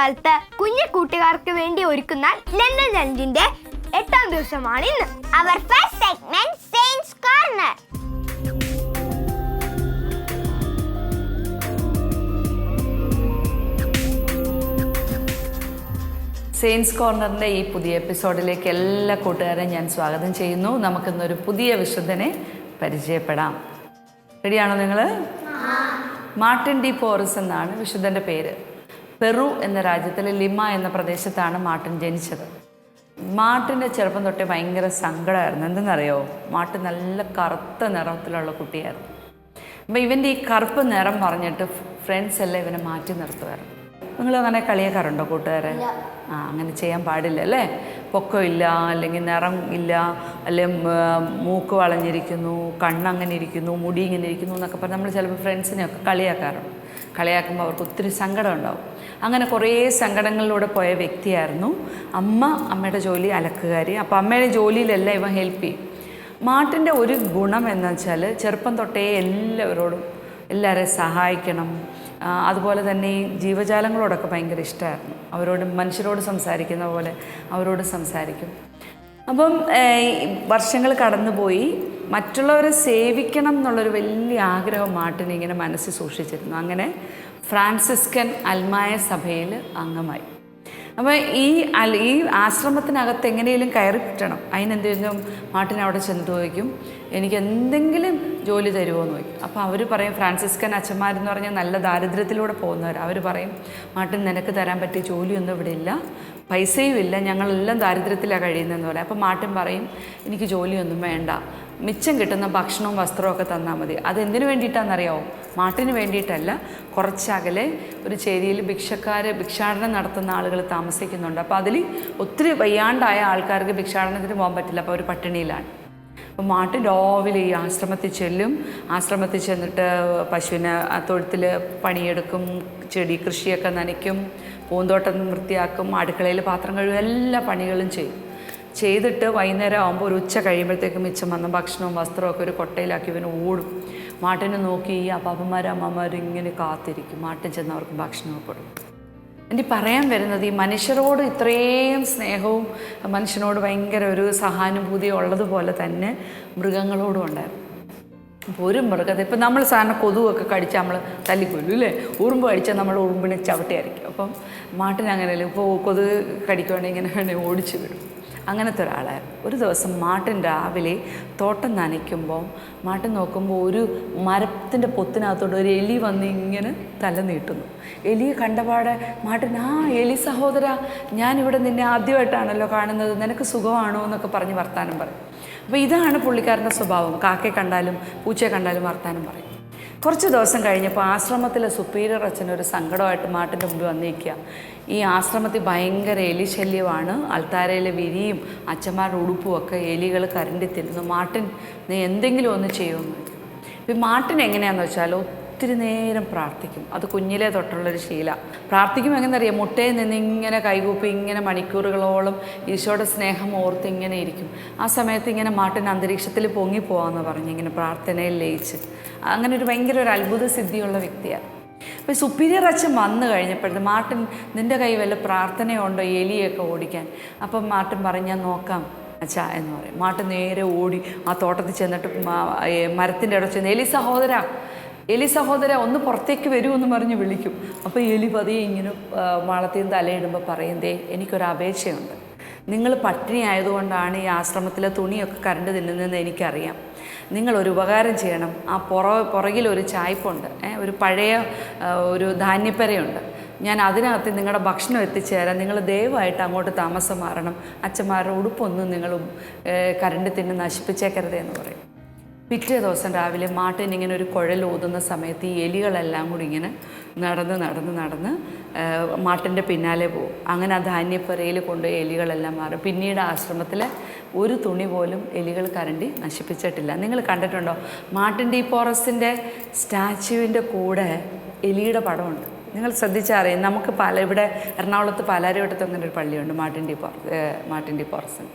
കാലത്ത് കുഞ്ഞു കൂട്ടുകാർക്ക് വേണ്ടി ഒരുക്കുന്ന ലണ്ടൻ ചലഞ്ചിന്റെ എട്ടാം ദിവസമാണ് ഇന്ന്. അവർ first segment science corner science കോർണറിന്റെ ഈ പുതിയ എപ്പിസോഡിലേക്ക് എല്ലാ കൂട്ടുകാരെയും ഞാൻ സ്വാഗതം ചെയ്യുന്നു. നമുക്കിന്നൊരു പുതിയ വിശുദ്ധനെ പരിചയപ്പെടാം. റെഡിയാണോ നിങ്ങൾ മാർട്ടിൻ ഡി പോറസ് എന്നാണ് വിശുദ്ധന്റെ പേര്. പെറു എന്ന രാജ്യത്തിലെ ലിമ എന്ന പ്രദേശത്താണ് മാർട്ടിൻ ജനിച്ചത്. മാർട്ടിന്റെ ചെറുപ്പം തൊട്ടേ ഭയങ്കര സങ്കടമായിരുന്നു. എന്തെന്നറിയോ? മാർട്ടിൻ നല്ല കറുത്ത നിറത്തിലുള്ള കുട്ടിയായിരുന്നു. അപ്പോൾ ഇവന്റെ ഈ കറുപ്പ് നിറം പറഞ്ഞിട്ട് ഫ്രണ്ട്സ് എല്ലാം ഇവനെ മാറ്റി നിർത്തുമായിരുന്നു. നിങ്ങൾ അങ്ങനെ കളിയാക്കാറുണ്ടോ കൂട്ടുകാരെ? ആ അങ്ങനെ ചെയ്യാൻ പാടില്ല അല്ലേ? പൊക്കം ഇല്ല അല്ലെങ്കിൽ നിറം ഇല്ല അല്ലെങ്കിൽ മൂക്ക് വളഞ്ഞിരിക്കുന്നു കണ്ണങ്ങനെ ഇരിക്കുന്നു മുടി ഇങ്ങനെ ഇരിക്കുന്നു എന്നൊക്കെ പറഞ്ഞ് നമ്മൾ ചിലപ്പോൾ ഫ്രണ്ട്സിനെയൊക്കെ കളിയാക്കാറുണ്ട്. കളിയാക്കുമ്പോൾ അവർക്ക് ഒത്തിരി സങ്കടം ഉണ്ടാവും അങ്ങനെ കുറേ സങ്കടങ്ങളിലൂടെ പോയ വ്യക്തിയായിരുന്നു അമ്മ അമ്മയുടെ ജോലി അലക്കുകാരി. അപ്പോൾ അമ്മയുടെ ജോലിയിലല്ല ഇവ ഹെൽപ്പ് ചെയ്യും. മാട്ടിന്റെ ഒരു ഗുണം എന്ന് വെച്ചാൽ ചെറുപ്പം തൊട്ടേ എല്ലാവരോടും എല്ലാവരെയും സഹായിക്കണം. അതുപോലെ തന്നെ ഈ ജീവജാലങ്ങളോടൊക്കെ ഭയങ്കര ഇഷ്ടമായിരുന്നു. അവരോട് മനുഷ്യരോട് സംസാരിക്കുന്ന പോലെ അവരോട് സംസാരിക്കും. അപ്പം വർഷങ്ങൾ കടന്നുപോയി. മറ്റുള്ളവരെ സേവിക്കണം എന്നുള്ളൊരു വലിയ ആഗ്രഹം മാർട്ടിൻ ഇങ്ങനെ മനസ്സിൽ സൂക്ഷിച്ചിരുന്നു. അങ്ങനെ ഫ്രാൻസിസ്കൻ അൽമായ സഭയിൽ അംഗമായി. അപ്പോൾ ഈ അൽ ഈ ആശ്രമത്തിനകത്ത് എങ്ങനെയും കയറി കിട്ടണം അതിനെന്തെങ്കിലും മാർട്ടിൻ അവിടെ ചെന്ന് ചോദിക്കും എനിക്ക് എന്തെങ്കിലും ജോലി തരുമോ എന്ന് ചോദിക്കും. അപ്പോൾ അവർ പറയും ഫ്രാൻസിസ്കൻ അച്ഛന്മാരെന്ന് പറഞ്ഞാൽ നല്ല ദാരിദ്ര്യത്തിലൂടെ പോകുന്നവർ അവർ പറയും മാർട്ടിൻ നിനക്ക് തരാൻ പറ്റിയ ജോലിയൊന്നും ഇവിടെ ഇല്ല. പൈസയും ഇല്ല. ഞങ്ങളെല്ലാം ദാരിദ്ര്യത്തിലാണ് കഴിയുന്നതെന്ന് പറയും. അപ്പോൾ മാർട്ടിൻ പറയും എനിക്ക് ജോലിയൊന്നും വേണ്ട. മിച്ചം കിട്ടുന്ന ഭക്ഷണവും വസ്ത്രവും ഒക്കെ തന്നാൽ മതി. അതെന്തിനു വേണ്ടിയിട്ടാണെന്നറിയാമോ മാട്ടിന് വേണ്ടിയിട്ടല്ല. കുറച്ചകലെ ഒരു ചേരിയിൽ ഭിക്ഷക്കാർ ഭിക്ഷാടനം നടത്തുന്ന ആളുകൾ താമസിക്കുന്നുണ്ട്. അപ്പോൾ അതിൽ ഒത്തിരി വയ്യാണ്ടായ ആൾക്കാർക്ക് ഭിക്ഷാടനത്തിന് പോകാൻ പറ്റില്ല. അപ്പോൾ ഒരു പട്ടിണിയിലാണ്. അപ്പോൾ മാട്ടിൻ രാവിലെ ഈ ആശ്രമത്തിൽ ചെല്ലും. ആശ്രമത്തിൽ ചെന്നിട്ട് പശുവിനെ ആ തൊഴുത്തിൽ പണിയെടുക്കും. ചെടി കൃഷിയൊക്കെ നനയ്ക്കും. പൂന്തോട്ടം വൃത്തിയാക്കും. അടുക്കളയിൽ പാത്രം കഴുകും. എല്ലാ പണികളും ചെയ്യും. ചെയ്തിട്ട് വൈകുന്നേരം ആകുമ്പോൾ ഒരു ഉച്ച കഴിയുമ്പോഴത്തേക്ക് മിച്ചം വന്ന ഭക്ഷണവും വസ്ത്രമൊക്കെ ഒരു കൊട്ടയിലാക്കി ഇവന് ഓടും. മാട്ടിനെ നോക്കി ഈ അപ്പാപ്പന്മാരും അമ്മമാരും ഇങ്ങനെ കാത്തിരിക്കും. മാട്ടൻ ചെന്ന് അവർക്ക് ഭക്ഷണമൊക്കെ കൊടുക്കും. എനിക്ക് പറയാൻ വരുന്നത് ഈ മനുഷ്യരോട് ഇത്രയും സ്നേഹവും മനുഷ്യനോട് ഭയങ്കര ഒരു സഹാനുഭൂതിയും ഉള്ളതുപോലെ തന്നെ മൃഗങ്ങളോടും ഉണ്ടായിരുന്നു. അപ്പോൾ ഒരു മൃഗത്തെ ഇപ്പം നമ്മൾ സാധാരണ കൊതുവൊക്കെ കടിച്ചാൽ നമ്മൾ തല്ലിക്കൊല്ലും അല്ലേ? ഉറുമ്പ് കടിച്ചാൽ നമ്മൾ ഉറുമ്പിനെ ചവിട്ടിയായിരിക്കും അപ്പം മാട്ടിനങ്ങനെയല്ലേ ഇപ്പോൾ കൊതുക് കടിക്കുവാണെങ്കിൽ ഇങ്ങനെ ഓടിച്ചു വിടും. അങ്ങനത്തെ ഒരാളായിരുന്നു ഒരു ദിവസം മാട്ടിൻ രാവിലെ തോട്ടം നനയ്ക്കുമ്പോൾ മാട്ടിൻ നോക്കുമ്പോൾ ഒരു മരത്തിന്റെ പൊത്തിനകത്തോട്ട് ഒരു എലി വന്ന് ഇങ്ങനെ തല നീട്ടുന്നു. എലിയെ കണ്ടപാടെ മാട്ടിൻ ആ എലി സഹോദര ഞാനിവിടെ നിന്നെ ആദ്യമായിട്ടാണല്ലോ കാണുന്നത്. നിനക്ക് സുഖമാണോ? എന്നൊക്കെ പറഞ്ഞ് വർത്താനം പറയും. അപ്പോൾ ഇതാണ് പുള്ളിക്കാരന്റെ സ്വഭാവം. കാക്കയെ കണ്ടാലും പൂച്ചയെ കണ്ടാലും വർത്താനം പറയും. കുറച്ച് ദിവസം കഴിഞ്ഞപ്പോൾ ആശ്രമത്തിലെ സുപ്പീരിയർ അച്ഛനൊരു സങ്കടമായിട്ട് മാട്ടിന്റെ മുമ്പിൽ വന്നിരിക്കുക. ഈ ആശ്രമത്തിൽ ഭയങ്കര എലി ശല്യമാണ്. അൾത്താരയിലെ വിരിയും അച്ഛന്മാരുടെ ഉടുപ്പും ഒക്കെ എലികൾ കരണ്ടി തരുന്നു മാട്ടിൻ നീ എന്തെങ്കിലും ഒന്ന് ചെയ്യുമെന്ന് ഇപ്പം മാട്ടിൻ എങ്ങനെയാണെന്ന് വെച്ചാൽ ഒത്തിരി നേരം പ്രാർത്ഥിക്കും. അത് കുഞ്ഞിലെ തൊട്ടുള്ളൊരു ശീല. പ്രാർത്ഥിക്കും എങ്ങനെന്നറിയാം? മുട്ടയിൽ നിന്ന് ഇങ്ങനെ കൈകൂപ്പി ഇങ്ങനെ മണിക്കൂറുകളോളം ഈശോയുടെ സ്നേഹം ഓർത്ത് ഇങ്ങനെ ഇരിക്കും. ആ സമയത്ത് ഇങ്ങനെ മാട്ടിൻ അന്തരീക്ഷത്തിൽ പൊങ്ങിപ്പോവാന്ന് പറഞ്ഞ് ഇങ്ങനെ പ്രാർത്ഥനയിൽ ലയിച്ച്. അങ്ങനെ ഒരു ഭയങ്കര ഒരു അത്ഭുത സിദ്ധിയുള്ള വ്യക്തിയാണ്. അപ്പോൾ സുപ്പീരിയർ അച്ഛൻ വന്നു കഴിഞ്ഞപ്പോഴത്തെ മാർട്ടിൻ നിന്റെ കൈ വല്ല പ്രാർത്ഥനയുണ്ടോ എലിയൊക്കെ ഓടിക്കാൻ? അപ്പം മാർട്ടിൻ പറഞ്ഞു ഞാൻ നോക്കാം അച്ഛാ എന്ന് പറയും. മാട്ട് നേരെ ഓടി ആ തോട്ടത്തിൽ ചെന്നിട്ട് മരത്തിന്റെ ഇടച്ച് എലി സഹോദര എലി സഹോദര ഒന്ന് പുറത്തേക്ക് വരൂ എന്ന് പറഞ്ഞ് വിളിക്കും. അപ്പോൾ എലി പതിയെ ഇങ്ങനെ മാളത്തിൽ തലയിടുമ്പോൾ പറയുന്നതേ എനിക്കൊരു അപേക്ഷയുണ്ട്. നിങ്ങൾ പട്ടിണി ആയതുകൊണ്ടാണ് ഈ ആശ്രമത്തിലെ തുണിയൊക്കെ കരണ്ട് തിന്നുന്നതെന്ന് എനിക്കറിയാം. നിങ്ങൾ ഒരു ഉപകാരം ചെയ്യണം. ആ പുറ പുറകിൽ ഒരു ചായ്പുണ്ട്. ഒരു പഴയ ഒരു ധാന്യപ്പരയുണ്ട്. ഞാൻ അതിനകത്ത് നിങ്ങളുടെ ഭക്ഷണം എത്തിച്ചേരാം. നിങ്ങൾ ദയവായിട്ട് അങ്ങോട്ട് താമസം മാറണം. അച്ഛന്മാരുടെ ഉടുപ്പൊന്നും നിങ്ങൾ കരണ്ട് തിന്ന് നശിപ്പിച്ചേക്കരുത് എന്ന് പറയും. പിറ്റേ ദിവസം രാവിലെ മാട്ടിൻ ഇങ്ങനെ ഒരു കുഴൽ ഊതുന്ന സമയത്ത് ഈ എലികളെല്ലാം കൂടി ഇങ്ങനെ നടന്ന് നടന്ന് നടന്ന് മാട്ടിന്റെ പിന്നാലെ പോകും. അങ്ങനെ ആ ധാന്യപ്പുരയിൽ കൊണ്ടുപോയി എലികളെല്ലാം മാറും. പിന്നീട് ആശ്രമത്തിലെ ഒരു തുണി പോലും എലികൾ കരണ്ടി നശിപ്പിച്ചിട്ടില്ല. നിങ്ങൾ കണ്ടിട്ടുണ്ടോ? മാട്ടിന്റെ ഈ ഫോറസ്റ്റിന്റെ സ്റ്റാച്യുവിന്റെ കൂടെ എലിയുടെ പടമുണ്ട്. നിങ്ങൾ ശ്രദ്ധിച്ചറിയാം നമുക്ക് പല ഇവിടെ എറണാകുളത്ത് പാലാരിവട്ടത്ത് അങ്ങനെ ഒരു പള്ളിയുണ്ട് മാട്ടിന്റെ ഡി മാട്ടിന്റെ ഫോറസ്റ്റിന്.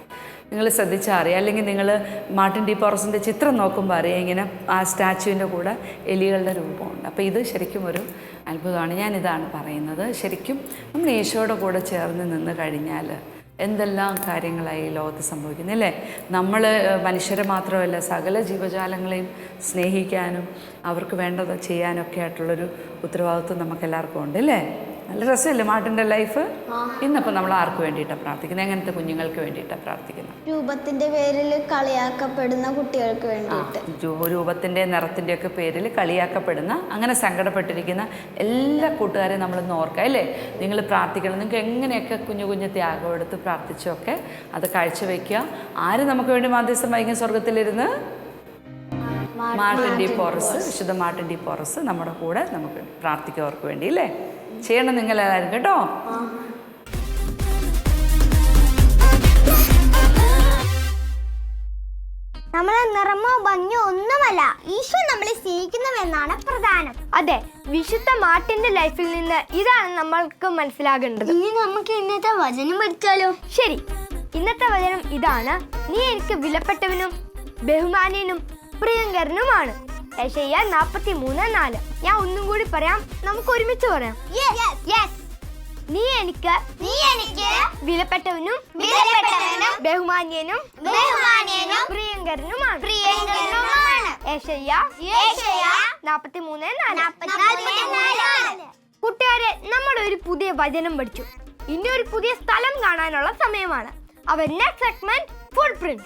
നിങ്ങൾ ശ്രദ്ധിച്ചാൽ അറിയാം. അല്ലെങ്കിൽ നിങ്ങൾ മാർട്ടിൻ ഡി പോറസിന്റെ ചിത്രം നോക്കുമ്പോൾ അറിയാം ഇങ്ങനെ ആ സ്റ്റാച്ചുവിന്റെ കൂടെ എലികളുടെ രൂപമുണ്ട്. അപ്പോൾ ഇത് ശരിക്കും ഒരു അത്ഭുതമാണ്. ഞാനിതാണ് പറയുന്നത്. ശരിക്കും നമ്മൾ ഈശോയുടെ കൂടെ ചേർന്ന് നിന്ന് കഴിഞ്ഞാൽ എന്തെല്ലാം കാര്യങ്ങളായി ഈ ലോകത്ത് സംഭവിക്കുന്നത് അല്ലേ? നമ്മൾ മനുഷ്യരെ മാത്രമല്ല സകല ജീവജാലങ്ങളെയും സ്നേഹിക്കാനും അവർക്ക് വേണ്ടത് ചെയ്യാനൊക്കെ ആയിട്ടുള്ളൊരു ഉത്തരവാദിത്വം നമുക്കെല്ലാവർക്കും ഉണ്ട് അല്ലേ? നല്ല രസമല്ലേ മാട്ടിന്റെ ലൈഫ് ഇന്നിപ്പോൾ നമ്മൾ ആർക്ക് വേണ്ടിയിട്ടാണ് പ്രാർത്ഥിക്കുന്നത്? എങ്ങനത്തെ കുഞ്ഞുങ്ങൾക്ക് വേണ്ടിയിട്ടാണ് പ്രാർത്ഥിക്കുന്നത്? രൂപത്തിന്റെ പേരിൽ കളിയാക്കപ്പെടുന്ന കുട്ടികൾക്ക് വേണ്ടിയിട്ട്. രൂ- രൂപത്തിന്റെ നിറത്തിന്റെയൊക്കെ പേരിൽ കളിയാക്കപ്പെടുന്ന അങ്ങനെ സങ്കടപ്പെട്ടിരിക്കുന്ന എല്ലാ കൂട്ടുകാരെയും നമ്മളൊന്ന് ഓർക്കുക അല്ലേ? നിങ്ങൾ പ്രാർത്ഥിക്കണം. നിങ്ങൾക്ക് എങ്ങനെയൊക്കെ കുഞ്ഞു കുഞ്ഞു ത്യാഗം എടുത്ത് പ്രാർത്ഥിച്ചൊക്കെ അത് കാഴ്ചവെക്കുക. ആര് നമുക്ക് വേണ്ടി മാധ്യസ്ഥം വൈകുന്ന സ്വർഗത്തിലിരുന്ന് മാർട്ടിൻ ഡി പോറസ്. വിശുദ്ധ മാർട്ടിൻ ഡി പോറസ് നമ്മുടെ കൂടെ നമുക്ക് പ്രാർത്ഥിക്കുക അവർക്ക് വേണ്ടി അല്ലേ? ചെയ്യണം നിങ്ങൾ എല്ലാവരും കേട്ടോ. നമ്മളെ നിറമോ ഭംഗിയോ ഒന്നുമല്ല. ഈശോ നമ്മളെ സ്നേഹിക്കുന്നുവെന്നാണ് പ്രധാനം. അതെ വിശുദ്ധ മാർട്ടിന്റെ ലൈഫിൽ നിന്ന് ഇതാണ് നമ്മൾക്ക് മനസ്സിലാകേണ്ടത്. ഇനി നമുക്ക് ഇന്നത്തെ വചനം പഠിച്ചാലോ? ശരി ഇന്നത്തെ വചനം ഇതാണ്. നീ എനിക്ക് വിലപ്പെട്ടവനും ബഹുമാനീയനും പ്രിയങ്കരനുമാണ്. യശയ്യ നാപ്പത്തി മൂന്ന് നാല് ഞാൻ ഒന്നും കൂടി പറയാം. നമുക്ക് ഒരുമിച്ച് പറയാം. നീ എനിക്ക് നീ എനിക്ക് വിലപ്പെട്ടവനും വിലപ്പെട്ടവനും ബഹുമാന്യനും ബഹുമാന്യനും പ്രിയങ്കരനുമാണ്. പ്രിയങ്കരനുമാണ്. ഏഷ്യ ഏഷ്യ നാപ്പത്തി മൂന്ന് നാല് കുട്ടികാരെ. നമ്മൾ ഒരു പുതിയ വചനം പഠിച്ചു. ഇനി ഒരു പുതിയ സ്ഥലം കാണാനുള്ള സമയമാണ്. അവർ നെക്സ്റ്റ് സെഗ്മെന്റ് ഫുൾ പ്രിന്റ്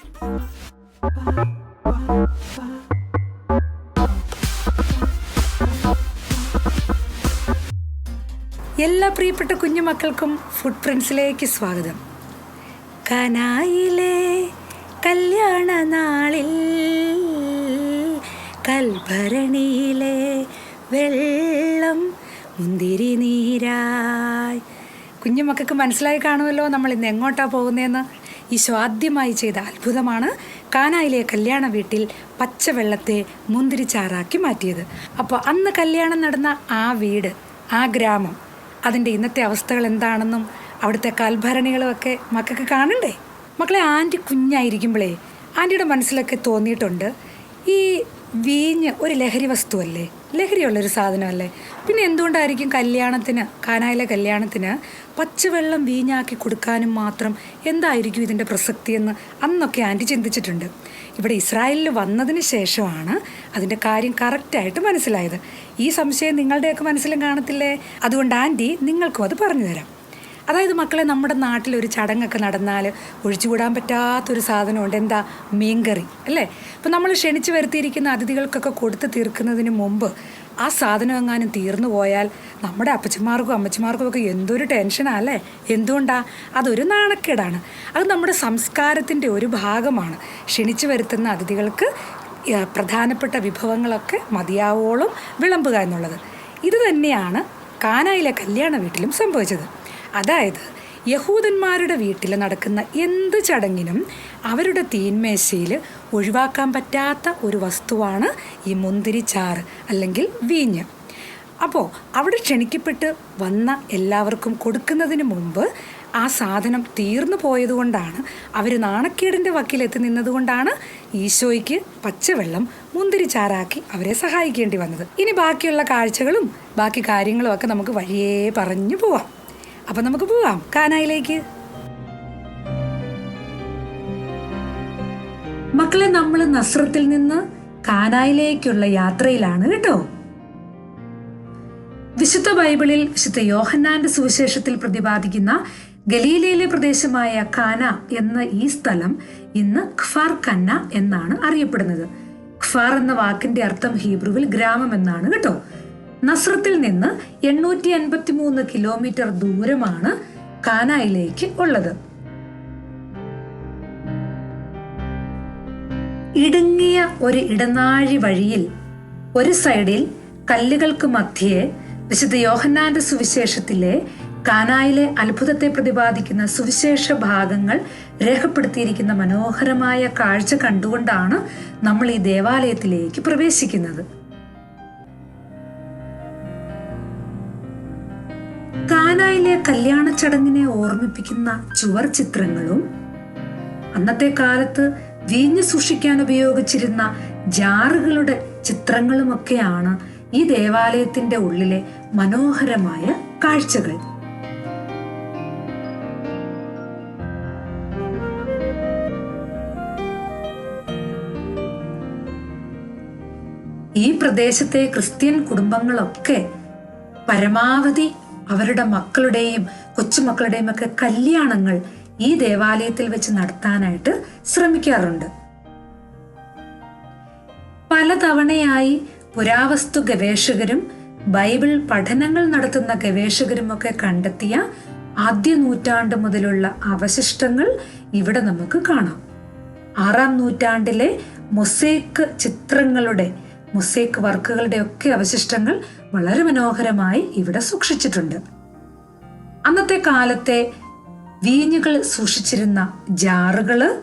എല്ലാ പ്രിയപ്പെട്ട കുഞ്ഞുമക്കൾക്കും ഫുഡ് പ്രിൻസിലേക്ക് സ്വാഗതം. കനായിലെ കല്യാണ നാളിൽ കൽഭരണിയിലെ വെള്ളം മുന്തിരി നീരായി. കുഞ്ഞുമക്കൾക്ക് മനസ്സിലായി കാണുമല്ലോ നമ്മൾ ഇന്ന് എങ്ങോട്ടാണ് പോകുന്നതെന്ന്. ഈശോ ആദ്യമായി ചെയ്ത അത്ഭുതമാണ് കാനായിലെ കല്യാണ വീട്ടിൽ പച്ചവെള്ളത്തെ മുന്തിരിച്ചാറാക്കി മാറ്റിയത്. അപ്പോൾ അന്ന് കല്യാണം നടന്ന ആ വീട് ആ ഗ്രാമം അതിന്റെ ഇന്നത്തെ അവസ്ഥകൾ എന്താണെന്നും അവിടുത്തെ കൽഭരണികളുമൊക്കെ മക്കൾക്ക് കാണണ്ടേ? മക്കളെ ആന്റി കുഞ്ഞായിരിക്കുമ്പോഴേ ആന്റിയുടെ മനസ്സിലൊക്കെ തോന്നിയിട്ടുണ്ട് ഈ വീഞ്ഞ് ഒരു ലഹരി വസ്തുവല്ലേ? ലഹരിയുള്ളൊരു സാധനമല്ലേ? പിന്നെ എന്തുകൊണ്ടായിരിക്കും കല്യാണത്തിന് കാനായിലെ കല്യാണത്തിന് പച്ചവെള്ളം വീഞ്ഞാക്കി കൊടുക്കാനും മാത്രം എന്തായിരിക്കും ഇതിന്റെ പ്രസക്തിയെന്ന് അന്നൊക്കെ ആന്റി ചിന്തിച്ചിട്ടുണ്ട്. ഇവിടെ ഇസ്രായേലിൽ വന്നതിന് ശേഷമാണ് അതിന്റെ കാര്യം കറക്റ്റായിട്ട് മനസ്സിലായത്. ഈ സംശയം നിങ്ങളുടെയൊക്കെ മനസ്സിലും കാണത്തില്ലേ? അതുകൊണ്ട് ആന്റി നിങ്ങൾക്കും അത് പറഞ്ഞു തരാം. അതായത് മക്കളെ നമ്മുടെ നാട്ടിൽ ഒരു ചടങ്ങൊക്കെ നടന്നാൽ ഒഴിച്ചുകൂടാൻ പറ്റാത്തൊരു സാധനമുണ്ട്. എന്താ? മീൻകറി അല്ലേ? ഇപ്പം നമ്മൾ ക്ഷണിച്ചു വരുത്തിയിരിക്കുന്ന അതിഥികൾക്കൊക്കെ കൊടുത്ത് തീർക്കുന്നതിന് മുമ്പ് ആ സാധനം എങ്ങാനും തീർന്നു പോയാൽ നമ്മുടെ അപ്പച്ചന്മാർക്കും അമ്മച്ചിമാർക്കും ഒക്കെ എന്തൊരു ടെൻഷനാണ് അല്ലേ? എന്തുകൊണ്ടാ? അതൊരു നാണക്കേടാണ്. അത് നമ്മുടെ സംസ്കാരത്തിന്റെ ഒരു ഭാഗമാണ്. ക്ഷണിച്ചു വരുത്തുന്ന അതിഥികൾക്ക് പ്രധാനപ്പെട്ട വിഭവങ്ങളൊക്കെ മതിയാവോളം വിളമ്പുക എന്നുള്ളത്. ഇത് തന്നെയാണ് കാനായിലെ കല്യാണ വീട്ടിലും സംഭവിച്ചത്. അതായത് യഹൂദന്മാരുടെ വീട്ടിൽ നടക്കുന്ന എന്ത് ചടങ്ങിനും അവരുടെ തീന്മേശയിൽ ഒഴിവാക്കാൻ പറ്റാത്ത ഒരു വസ്തുവാണ് ഈ മുന്തിരിച്ചാറ് അല്ലെങ്കിൽ വീഞ്ഞ്. അപ്പോൾ അവിടെ ക്ഷണിക്കപ്പെട്ട് വന്ന എല്ലാവർക്കും കൊടുക്കുന്നതിന് മുമ്പ് ആ സാധനം തീർന്നു പോയതുകൊണ്ടാണ് അവർ നാണക്കേടിന്റെ വക്കിലെത്തി നിന്നതുകൊണ്ടാണ് ഈശോയ്ക്ക് പച്ചവെള്ളം മുന്തിരിച്ചാറാക്കി അവരെ സഹായിക്കേണ്ടി വന്നത്. ഇനി ബാക്കിയുള്ള കാഴ്ചകളും ബാക്കി കാര്യങ്ങളും ഒക്കെ നമുക്ക് വഴിയേ പറഞ്ഞു പോവാം. അപ്പം നമുക്ക് പോവാം. കാനായിലേക്ക്. മക്കളെ നമ്മൾ നസ്രത്തിൽ നിന്ന് കാനായിലേക്കുള്ള യാത്രയിലാണ് കേട്ടോ. വിശുദ്ധ ബൈബിളിൽ വിശുദ്ധ യോഹന്നാന്റെ സുവിശേഷത്തിൽ പ്രതിപാദിക്കുന്ന ഗലീലയിലെ പ്രദേശമായ കാന എന്ന ഈ സ്ഥലം ഇന്ന് ഖ്ഫാർ കന്ന എന്നാണ് അറിയപ്പെടുന്നത്. ഖ്ഫാർ എന്ന വാക്കിന്റെ അർത്ഥം ഹീബ്രുവിൽ ഗ്രാമം എന്നാണ് കേട്ടോ. നസ്രത്തിൽ നിന്ന് എണ്ണൂറ്റി അൻപത്തി മൂന്ന് കിലോമീറ്റർ ദൂരമാണ് കാനായിലേക്ക് ഉള്ളത്. ഇടുങ്ങിയ ഒരു ഇടനാഴി വഴിയിൽ ഒരു സൈഡിൽ കല്ലുകൾക്ക് മധ്യേ വിശുദ്ധ യോഹന്നാന്റെ സുവിശേഷത്തിലെ കാനായിലെ അത്ഭുതത്തെ പ്രതിപാദിക്കുന്ന സുവിശേഷ ഭാഗങ്ങൾ രേഖപ്പെടുത്തിയിരിക്കുന്ന മനോഹരമായ കാഴ്ച കണ്ടുകൊണ്ടാണ് നമ്മൾ ഈ ദേവാലയത്തിലേക്ക് പ്രവേശിക്കുന്നത്. കാനായിലെ കല്യാണ ചടങ്ങിനെ ഓർമ്മിപ്പിക്കുന്ന ചുവർ ചിത്രങ്ങളും അന്നത്തെ കാലത്ത് വീഞ്ഞു സൂക്ഷിക്കാൻ ഉപയോഗിച്ചിരുന്ന ജാറുകളുടെ ചിത്രങ്ങളുമൊക്കെയാണ് ഈ ദേവാലയത്തിന്റെ ഉള്ളിലെ മനോഹരമായ കാഴ്ചകൾ. ഈ പ്രദേശത്തെ ക്രിസ്ത്യൻ കുടുംബങ്ങളൊക്കെ പരമാവധി അവരുടെ മക്കളുടെയും കൊച്ചുമക്കളുടെയും ഒക്കെ കല്യാണങ്ങൾ ഈ ദേവാലയത്തിൽ വെച്ച് നടത്താനായിട്ട് ശ്രമിക്കാറുണ്ട്. പലതവണയായി പുരാവസ്തു ഗവേഷകരും ബൈബിൾ പഠനങ്ങൾ നടത്തുന്ന ഗവേഷകരും ഒക്കെ കണ്ടെത്തിയ ആദ്യ നൂറ്റാണ്ട് മുതലുള്ള അവശിഷ്ടങ്ങൾ ഇവിടെ നമുക്ക് കാണാം. ആറാം നൂറ്റാണ്ടിലെ മൊസേക്ക് ചിത്രങ്ങളുടെ മൊസേക്ക് വർക്കുകളുടെ ഒക്കെ അവശിഷ്ടങ്ങൾ വളരെ മനോഹരമായി ഇവിടെ സൂക്ഷിച്ചിട്ടുണ്ട്. അന്നത്തെ കാലത്തെ വീഞ്ഞുകൾ സൂക്ഷിച്ചിരുന്ന ജാറുകൾ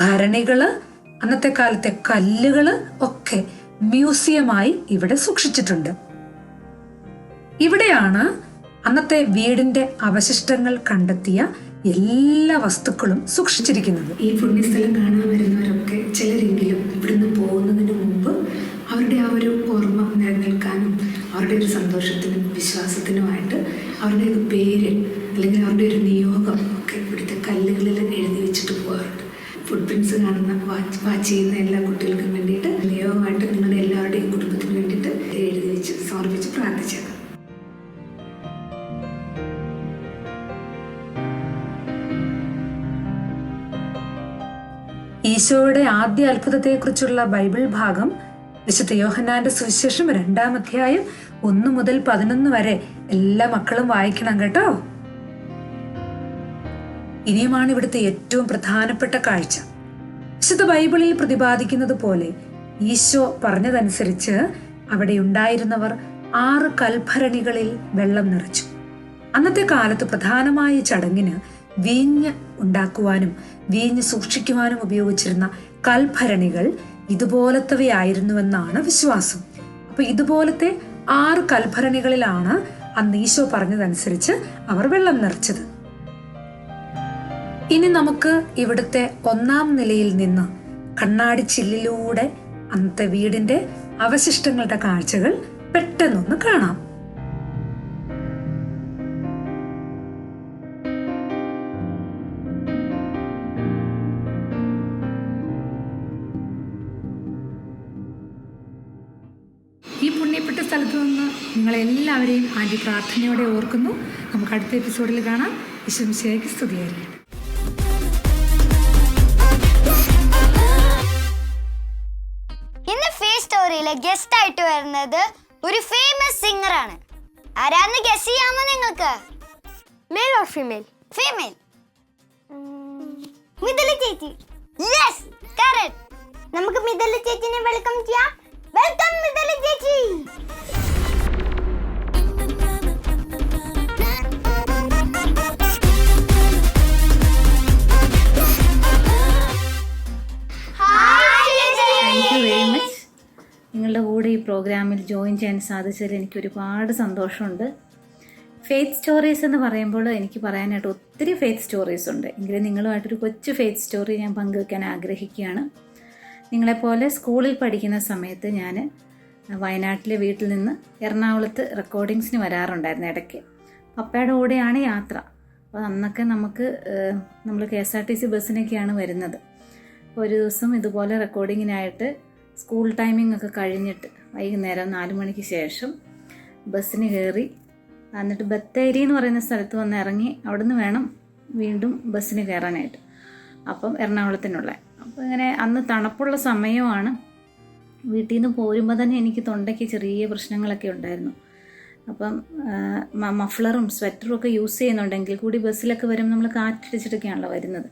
ഭരണികൾ അന്നത്തെ കാലത്തെ കല്ലുകൾ ഒക്കെ മ്യൂസിയമായി ഇവിടെ സൂക്ഷിച്ചിട്ടുണ്ട്. ഇവിടെയാണ് അന്നത്തെ വീടിന്റെ അവശിഷ്ടങ്ങൾ കണ്ടെത്തിയ എല്ലാ വസ്തുക്കളും സൂക്ഷിച്ചിരിക്കുന്നത്. ഈ പുണ്യസ്ഥലം കാണാൻ വരുന്നവരൊക്കെ ചിലരെങ്കിലും ഇവിടുന്ന് പോകുന്നതിന് മുമ്പ് അവരുടെ ആ ഒരു ഓർമ്മ നിലനിൽക്കാനും അവരുടെ ഒരു സന്തോഷത്തിനും വിശ്വാസത്തിനുമായിട്ട് അവരുടെ ഒരു പേര് അല്ലെങ്കിൽ അവരുടെ ഒരു നിയോഗം ഒക്കെ ഇവിടുത്തെ കല്ലുകളിൽ എഴുതി വെച്ചിട്ട് പോകാറുണ്ട്. ഫുഡ് പ്രിൻസ് കാണുന്ന വാച്ച് വാച്ച് ചെയ്യുന്ന എല്ലാ കുട്ടികൾക്കും വേണ്ടിയിട്ട് നിയോഗമായിട്ട് നിങ്ങളുടെ എല്ലാവരുടെയും കുടുംബത്തിന് വേണ്ടിയിട്ട് എഴുതി വെച്ച് സമർപ്പിച്ച് പ്രാർത്ഥിച്ചേക്കാം. ഈശോയുടെ ആദ്യ അത്ഭുതത്തെക്കുറിച്ചുള്ള ബൈബിൾ ഭാഗം വിശുദ്ധ യോഹന്നാന്റെ സുവിശേഷം രണ്ടാം അധ്യായം ഒന്ന് മുതൽ പതിനൊന്ന് വരെ എല്ലാ മക്കളും വായിക്കണം കേട്ടോ. ഇനിയുമാണ് ഇവിടുത്തെ ഏറ്റവും പ്രധാനപ്പെട്ട കാഴ്ച. വിശുദ്ധ ബൈബിളിൽ പ്രതിപാദിക്കുന്നത് പോലെ ഈശോ പറഞ്ഞതനുസരിച്ച് അവിടെ ഉണ്ടായിരുന്നവർ ആറ് കൽഭരണികളിൽ വെള്ളം നിറച്ചു. അന്നത്തെ കാലത്ത് പ്രധാനമായ ചടങ്ങിന് വീഞ്ഞ് ഉണ്ടാക്കുവാനും വീഞ്ഞ് സൂക്ഷിക്കുവാനും ഉപയോഗിച്ചിരുന്ന കൽഭരണികൾ ഇതുപോലത്തവയായിരുന്നുവെന്നാണ് വിശ്വാസം. അപ്പൊ ഇതുപോലത്തെ ആറ് കൽഭരണികളിലാണ് അന്ന് ഈശോ പറഞ്ഞതനുസരിച്ച് അവർ വെള്ളം നിറച്ചത്. ഇനി നമുക്ക് ഇവിടുത്തെ ഒന്നാം നിലയിൽ നിന്ന് കണ്ണാടി ചില്ലിലൂടെ അന്നത്തെ വീടിന്റെ അവശിഷ്ടങ്ങളുടെ കാഴ്ചകൾ പെട്ടെന്നൊന്ന് കാണാം. സ്ഥലത്ത് നിന്ന് നിങ്ങളെല്ലാവരെയും ആന്റി പ്രാർത്ഥനയോടെ ഓർക്കുന്നു. നമുക്ക് അടുത്ത എപ്പിസോഡിൽ കാണാം. വിശ്വംശയ്ക്ക് സ്തുതിയായിരിക്കും സ്റ്റോറിയിലെ ഗസ്റ്റ് ആയിട്ട് വരുന്നത് ഒരു ഫേമസ് സിംഗർ ആണ്. ആരാന്ന് ഗസ് ചെയ്യാമോ നിങ്ങൾക്ക്? Male or female female Mithula ചേച്ചി യെസ് കറക്റ്റ് നമുക്ക് മിഥുല ചേച്ചിനെ വെൽക്കം ചെയ്യാം. വെൽക്കം മിഥുല ചേച്ചി താങ്ക് യു വെരി മച്ച് നിങ്ങളുടെ കൂടെ ഈ പ്രോഗ്രാമിൽ ജോയിൻ ചെയ്യാൻ സാധിച്ചതിൽ എനിക്ക് ഒരുപാട് സന്തോഷമുണ്ട്. ഫെയ്ത്ത് സ്റ്റോറീസ് എന്ന് പറയുമ്പോൾ എനിക്ക് പറയാനായിട്ട് ഒത്തിരി ഫെയ്ത്ത് സ്റ്റോറീസ് ഉണ്ട്. എങ്കിലും നിങ്ങളുമായിട്ടൊരു കൊച്ചു ഫെയ്ത്ത് സ്റ്റോറി ഞാൻ പങ്കുവെക്കാൻ ആഗ്രഹിക്കുകയാണ്. നിങ്ങളെപ്പോലെ സ്കൂളിൽ പഠിക്കുന്ന സമയത്ത് ഞാൻ വയനാട്ടിലെ വീട്ടിൽ നിന്ന് എറണാകുളത്ത് റെക്കോർഡിങ്സിന് വരാറുണ്ടായിരുന്നു ഇടയ്ക്ക്. പപ്പയുടെ കൂടെയാണ് യാത്ര. അപ്പോൾ അന്നൊക്കെ നമുക്ക് നമ്മൾ K S R T C ബസ്സിനൊക്കെയാണ് വരുന്നത്. ഒരു ദിവസം ഇതുപോലെ റെക്കോർഡിങ്ങിനായിട്ട് സ്കൂൾ ടൈമിംഗ് ഒക്കെ കഴിഞ്ഞിട്ട് വൈകുന്നേരം നാല് മണിക്ക് ശേഷം ബസ്സിന് കയറി എന്നിട്ട് ബത്തേരി എന്ന് പറയുന്ന സ്ഥലത്ത് വന്ന് ഇറങ്ങി അവിടുന്ന് വേണം വീണ്ടും ബസ്സിന് കയറാനായിട്ട്. അപ്പം എറണാകുളത്തിനുള്ള അപ്പോൾ ഇങ്ങനെ അന്ന് തണുപ്പുള്ള സമയമാണ് വീട്ടിൽ നിന്ന് പോരുമ്പോൾ തന്നെ എനിക്ക് തൊണ്ടയ്ക്ക് ചെറിയ പ്രശ്നങ്ങളൊക്കെ ഉണ്ടായിരുന്നു. അപ്പം മഫ്ലറും സ്വെറ്ററും ഒക്കെ യൂസ് ചെയ്യുന്നുണ്ടെങ്കിൽ കൂടി ബസ്സിലൊക്കെ വരുമ്പോൾ നമ്മൾ കാറ്റടിച്ചിട്ടൊക്കെയാണല്ലോ വരുന്നത്.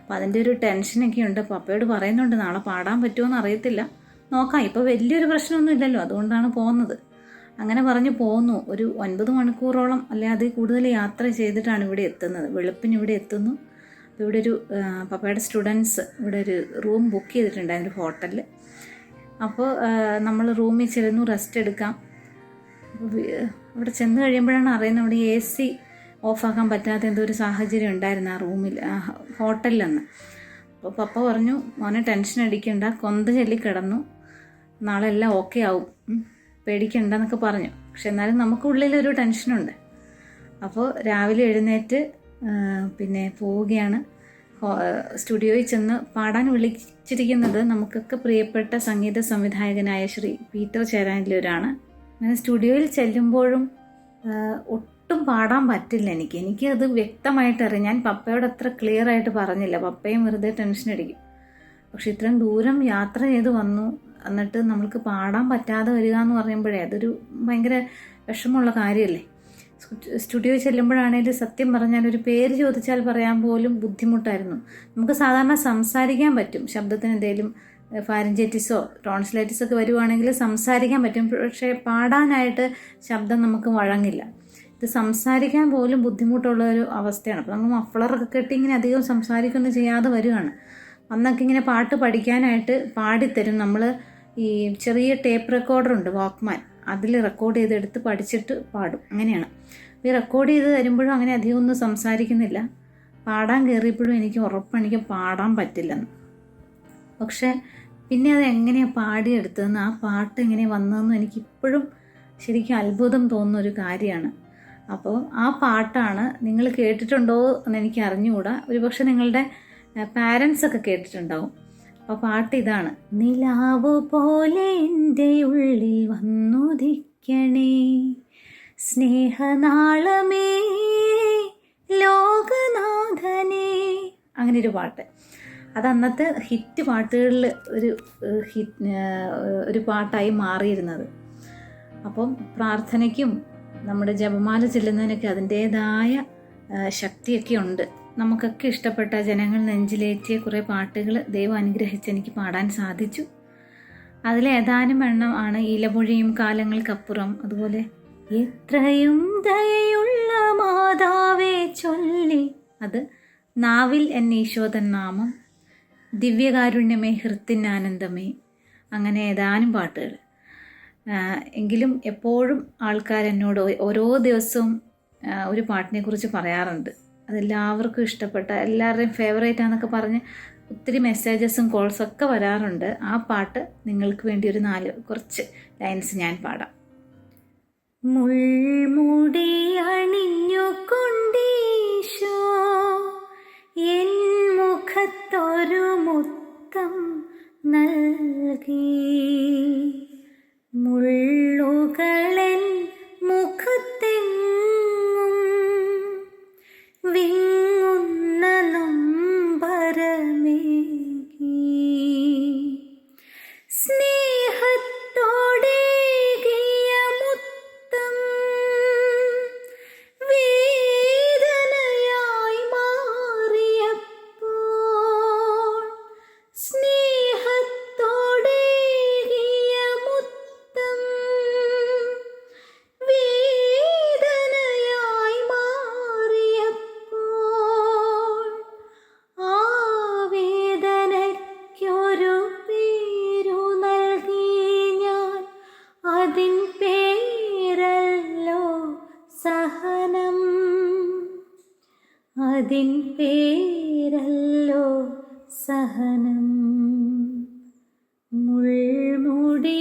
അപ്പോൾ അതിന്റെ ഒരു ടെൻഷനൊക്കെ ഉണ്ട്. അപ്പോൾ അപ്പയോട് പറയുന്നുണ്ട് നാളെ പാടാൻ പറ്റുമോ അറിയത്തില്ല. നോക്കാം. ഇപ്പോൾ വലിയൊരു പ്രശ്നമൊന്നും ഇല്ലല്ലോ. അതുകൊണ്ടാണ് പോകുന്നത് അങ്ങനെ പറഞ്ഞ് പോന്നു. ഒരു ഒൻപത് മണിക്കൂറോളം അല്ലെ അതിൽ കൂടുതൽ യാത്ര ചെയ്തിട്ടാണ് ഇവിടെ എത്തുന്നത്. വെളുപ്പിന് ഇവിടെ എത്തുന്നു. ഇവിടെ ഒരു പപ്പയുടെ സ്റ്റുഡൻസ് ഇവിടെ ഒരു റൂം ബുക്ക് ചെയ്തിട്ടുണ്ടായിരുന്നു ഒരു ഹോട്ടലിൽ അപ്പോൾ നമ്മൾ റൂമിൽ ചെല്ലുന്നു റെസ്റ്റ് എടുക്കാം. ഇവിടെ ചെന്ന് കഴിയുമ്പോഴാണ് അറിയുന്നത് അവിടെ എ സി ഓഫാക്കാൻ പറ്റാത്ത എന്തോ ഒരു സാഹചര്യം ഉണ്ടായിരുന്നു ആ റൂമിൽ ഹോട്ടലിലെന്ന് അപ്പോൾ പപ്പ പറഞ്ഞു മോനെ ടെൻഷൻ അടിക്കണ്ട കൊന്ത ചൊല്ലി കിടന്നു. നാളെ എല്ലാം ഓക്കെ ആവും. പേടിക്കണ്ടെന്നൊക്കെ പറഞ്ഞു. പക്ഷെ എന്നാലും നമുക്കുള്ളിലൊരു ടെൻഷനുണ്ട് അപ്പോൾ രാവിലെ എഴുന്നേറ്റ് പിന്നെ പോവുകയാണ്. സ്റ്റുഡിയോയിൽ ചെന്ന് പാടാൻ വിളിച്ചിരിക്കുന്നത് നമുക്കൊക്കെ പ്രിയപ്പെട്ട സംഗീത സംവിധായകനായ ശ്രീ പീറ്റർ ചേരാനിലൂരാണ്. അങ്ങനെ സ്റ്റുഡിയോയിൽ ചെല്ലുമ്പോഴും ഒട്ടും പാടാൻ പറ്റില്ല എനിക്ക്. എനിക്ക് അത് വ്യക്തമായിട്ട് അറിയാം ഞാൻ പപ്പയോട് അത്ര ക്ലിയർ ആയിട്ട് പറഞ്ഞില്ല. പപ്പയും വെറുതെ ടെൻഷൻ അടിക്കും. പക്ഷെ ഇത്രയും ദൂരം യാത്ര ചെയ്ത് വന്നു. എന്നിട്ട് നമ്മൾക്ക് പാടാൻ പറ്റാതെ വരിക എന്ന് പറയുമ്പോഴേ അതൊരു ഭയങ്കര വിഷമമുള്ള കാര്യമല്ലേ? സ്റ്റുഡിയോ ചെല്ലുമ്പോഴാണേലും സത്യം പറഞ്ഞാൽ ഒരു പേര് ചോദിച്ചാൽ പറയാൻ പോലും ബുദ്ധിമുട്ടായിരുന്നു. നമുക്ക് സാധാരണ സംസാരിക്കാൻ പറ്റും. ശബ്ദത്തിന് എന്തെങ്കിലും ഫാരഞ്ചൈറ്റിസോ ടോൺസിലൈറ്റിസോ ഒക്കെ വരുവാണെങ്കിൽ സംസാരിക്കാൻ പറ്റും. പക്ഷേ പാടാനായിട്ട് ശബ്ദം നമുക്ക് വഴങ്ങില്ല. ഇത് സംസാരിക്കാൻ പോലും ബുദ്ധിമുട്ടുള്ള ഒരു അവസ്ഥയാണ്. അപ്പോൾ നമ്മൾ മഫ്ളറൊക്കെ കെട്ടി ഇങ്ങനെ അധികം സംസാരിക്കൊന്നും ചെയ്യാതെ വരുവാണ്. അന്നൊക്കെ ഇങ്ങനെ പാട്ട് പഠിക്കാനായിട്ട് പാടിത്തരും. നമ്മൾ ഈ ചെറിയ ടേപ്പ് റെക്കോർഡർ ഉണ്ട് വാക്ക്മാൻ അതിൽ റെക്കോർഡ് ചെയ്തെടുത്ത് പഠിച്ചിട്ട് പാടും. അങ്ങനെയാണ്. ഈ റെക്കോർഡ് ചെയ്ത് തരുമ്പോഴും അങ്ങനെ അധികം ഒന്നും സംസാരിക്കുന്നില്ല. പാടാൻ കയറിയപ്പോഴും എനിക്ക് ഉറപ്പാണ് എനിക്ക് പാടാൻ പറ്റില്ലെന്ന്. പക്ഷേ പിന്നെ അത് എങ്ങനെയാണ് പാടിയെടുത്തതെന്ന് ആ പാട്ട് എങ്ങനെ വന്നതെന്ന് എനിക്കിപ്പോഴും ശരിക്കും അത്ഭുതം തോന്നുന്ന ഒരു കാര്യമാണ്. അപ്പോൾ ആ പാട്ടാണ് നിങ്ങൾ കേട്ടിട്ടുണ്ടോ എന്ന് എനിക്ക് അറിഞ്ഞുകൂടാ ഒരുപക്ഷെ നിങ്ങളുടെ പാരൻസ് ഒക്കെ കേട്ടിട്ടുണ്ടാവും. അപ്പോൾ പാട്ട് ഇതാണ്. നിലാവ് പോലെ എന്റെ ഉള്ളിൽ വന്നുദിക്കണേ സ്നേഹനാളമേ ലോകനാഥനേ. അങ്ങനെ ഒരു പാട്ട്. അത് അന്നത്തെ ഹിറ്റ് പാട്ടുകളിൽ ഒരു ഹിറ്റ് ഒരു പാട്ടായി മാറിയിരുന്നത്. അപ്പം പ്രാർത്ഥനയ്ക്കും നമ്മുടെ ജപമാല ചെല്ലുന്നതിനൊക്കെ അതിന്റേതായ ശക്തിയൊക്കെ ഉണ്ട് നമുക്കൊക്കെ ഇഷ്ടപ്പെട്ട ജനങ്ങൾ നെഞ്ചിലേറ്റിയ കുറേ പാട്ടുകൾ ദൈവം അനുഗ്രഹിച്ച് എനിക്ക് പാടാൻ സാധിച്ചു. അതിലേതാനും എണ്ണം ആണ് ഇലമൊഴിയും കാലങ്ങൾക്കപ്പുറം. അതുപോലെ എത്രയും ദയുള്ള മാതാവേ ചൊല്ലി. അത് നാവിൽ എന്നെ ഈശോതൻ നാമം. ദിവ്യകാരുണ്യമേ ഹൃത്തിനാനന്ദമേ. അങ്ങനെ ഏതാനും പാട്ടുകൾ. എങ്കിലും എപ്പോഴും ആൾക്കാർ എന്നോട് ഓരോ ദിവസവും ഒരു പാട്ടിനെക്കുറിച്ച് പറയാറുണ്ട്. അതെല്ലാവർക്കും ഇഷ്ടപ്പെട്ട എല്ലാവരുടെയും ഫേവറേറ്റ് ആണെന്നൊക്കെ പറഞ്ഞ് ഒത്തിരി മെസ്സേജസും കോൾസൊക്കെ വരാറുണ്ട്. ആ പാട്ട് നിങ്ങൾക്ക് വേണ്ടി ഒരു നാല് കുറച്ച് ലൈൻസ് ഞാൻ പാടാം. മുൾമുടി അണിഞ്ഞു കൊണ്ടീശോ എൻ മുഖത്തൊരു മുത്തം നൽകി. മുള്ളുകളൻ മുഖത്തെങ്ങും വിങ്ങുന്ന നമ്പരമേകി സ്നേഹത്തോടേകിയ മുൾമുടി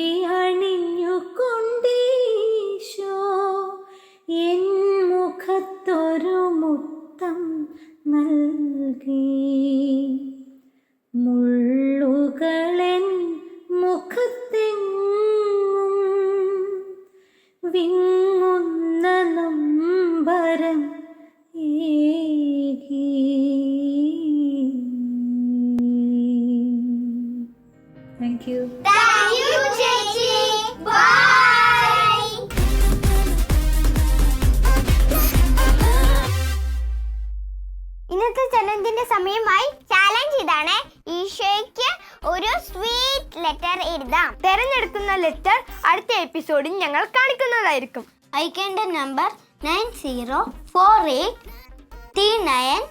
ലെറ്റർ എഴുതാം. തെരഞ്ഞെടുക്കുന്ന ലെറ്റർ അടുത്ത എപ്പിസോഡിൽ ഞങ്ങൾ കാണിക്കുന്നതായിരിക്കും. അയക്കേണ്ട number nine zero four eight three nine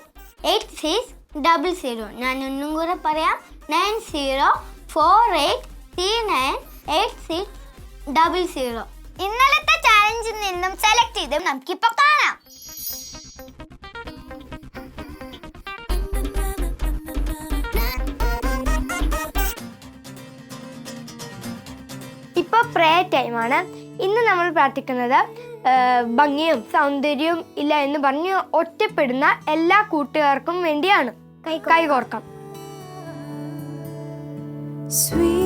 eight six double zero ഞാൻ ഒന്നും കൂടെ പറയാം. Nine zero four eight three nine eight six double zero ഇന്നലത്തെ ചാലഞ്ചിൽ നിന്നും സെലക്ട് ചെയ്ത് നമുക്കിപ്പോൾ കാണാം. ഇപ്പോൾ പ്രേയർ ടൈമാണ് ഇന്ന് നമ്മൾ പ്രാർത്ഥിക്കുന്നത് ഭംഗിയും സൗന്ദര്യവും ഇല്ല എന്ന് പറഞ്ഞ് ഒറ്റപ്പെടുന്ന എല്ലാ കൂട്ടുകാർക്കും വേണ്ടിയാണ്. കൈകോർക്കാം. Sweetheart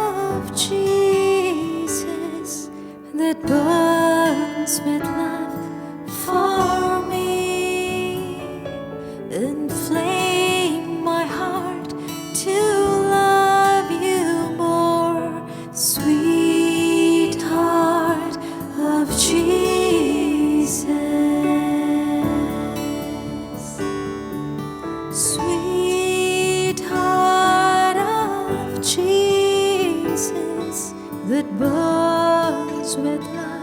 of Jesus that burns with love for that burns with love.